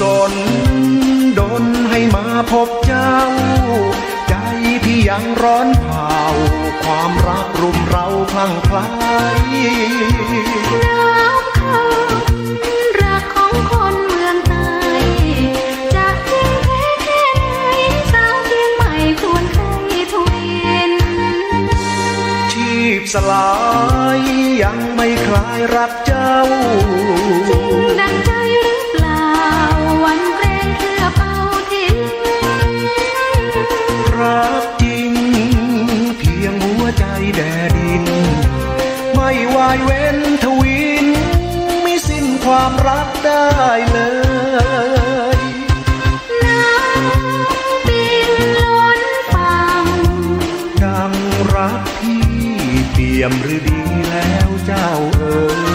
สนดนให้มาพบเจ้า ใจพี่ยังร้อนเผาความรักรุมเราพลังไคล้น้ำคำรักของคนเมืองใต้จะจริงแท้แค่ไหนสาวเชียงใหม่ควรใครทวินชีพสลายยังไม่คลายรักเจ้า ใจแดดิน ไม่วายเว้นทวินไม่สิ้นความรักได้เลยน้ำปิงล้นฟังดังรักพี่เปี่ยมหรือดีแล้วเจ้าเอ๋ย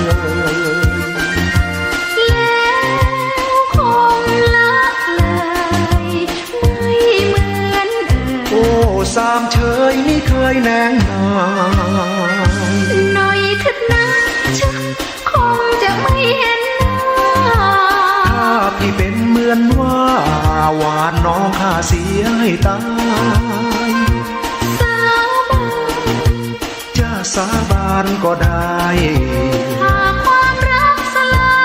สามเฉยไม่เคยแนงนายหน่อยเถิดนะฉันคงจะไม่เห็นหน้าถ้าพี่เป็นเหมือนว่า หวานน้องข้าเสียให้ตายสาบานจะสาบานก็ได้หากความรักสลา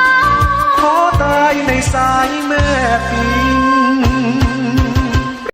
ยขอตายในสายแม่ปิง